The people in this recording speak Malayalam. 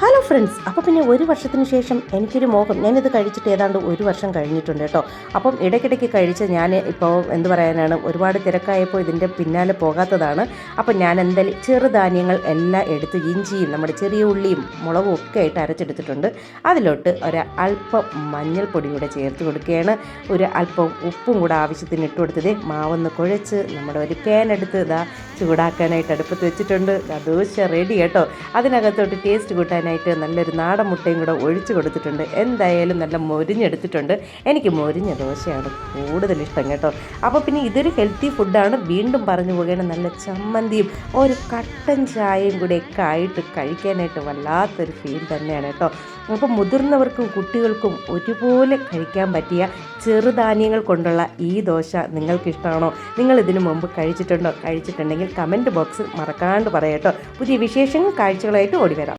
ഹലോ ഫ്രണ്ട്സ് അപ്പോൾ പിന്നെ ഒരു വർഷത്തിന് ശേഷം എനിക്കൊരു മോഹം. ഞാനിത് കഴിച്ചിട്ട് ഏതാണ്ട് ഒരു വർഷം കഴിഞ്ഞിട്ടുണ്ട് കേട്ടോ. അപ്പം ഇടയ്ക്കിടയ്ക്ക് കഴിച്ച് ഞാൻ ഇപ്പോൾ എന്ത് പറയാനാണ് ഒരുപാട് തിരക്കായപ്പോൾ ഇതിന്റെ പിന്നാലെ പോകാത്തതാണ്. അപ്പം ഞാൻ എന്തായാലും ചെറുധാന്യങ്ങൾ എല്ലാം എടുത്ത് ഇഞ്ചിയും നമ്മുടെ ചെറിയ ഉള്ളിയും മുളകും ഒക്കെ ആയിട്ട് അരച്ചെടുത്തിട്ടുണ്ട്. അതിലോട്ട് ഒരു അല്പം മഞ്ഞൾപ്പൊടി കൂടെ ചേർത്ത് കൊടുക്കുകയാണ്. ഒരു അല്പം ഉപ്പും കൂടെ ആവശ്യത്തിന് ഇട്ട് കൊടുത്തത്. മാവൊന്ന് കുഴച്ച് നമ്മുടെ ഒരു പേനെടുത്ത് ഇതാ ചൂടാക്കാനായിട്ട് അടുപ്പത്ത് വെച്ചിട്ടുണ്ട്. ദോശ റെഡി കേട്ടോ. അതിനകത്തോട്ട് ടേസ്റ്റ് കൂട്ടാനായിട്ട് നല്ലൊരു നാടൻ മുട്ടയും കൂടെ ഒഴിച്ചു കൊടുത്തിട്ടുണ്ട്. എന്തായാലും നല്ല മൊരിഞ്ഞെടുത്തിട്ടുണ്ട്. എനിക്ക് മൊരിഞ്ഞ ദോശയാണ് കൂടുതൽ ഇഷ്ടം കേട്ടോ. അപ്പോൾ പിന്നെ ഇതൊരു ഹെൽത്തി ഫുഡാണ് വീണ്ടും പറഞ്ഞു പോകുകയാണ് നല്ല ചമ്മന്തിയും ഒരു കട്ടൻ ചായയും കൂടെയൊക്കെ ആയിട്ട് കഴിക്കാനായിട്ട് വല്ലാത്തൊരു ഫീൽ തന്നെയാണ് കേട്ടോ. അപ്പോൾ മുതിർന്നവർക്കും കുട്ടികൾക്കും ഒരുപോലെ കഴിക്കാൻ പറ്റിയ ചെറുധാന്യങ്ങൾ കൊണ്ടുള്ള ഈ ദോശ നിങ്ങൾക്കിഷ്ടമാണോ? നിങ്ങൾ ഇതിനു മുമ്പ് കഴിച്ചിട്ടുണ്ടോ? കഴിച്ചിട്ടുണ്ടെങ്കിൽ കമന്റ് ബോക്സിൽ മറക്കാണ്ട് പറയട്ടോ. പുതിയ വിശേഷങ്ങൾ കാഴ്ചകളായിട്ട് ഓടി വരാം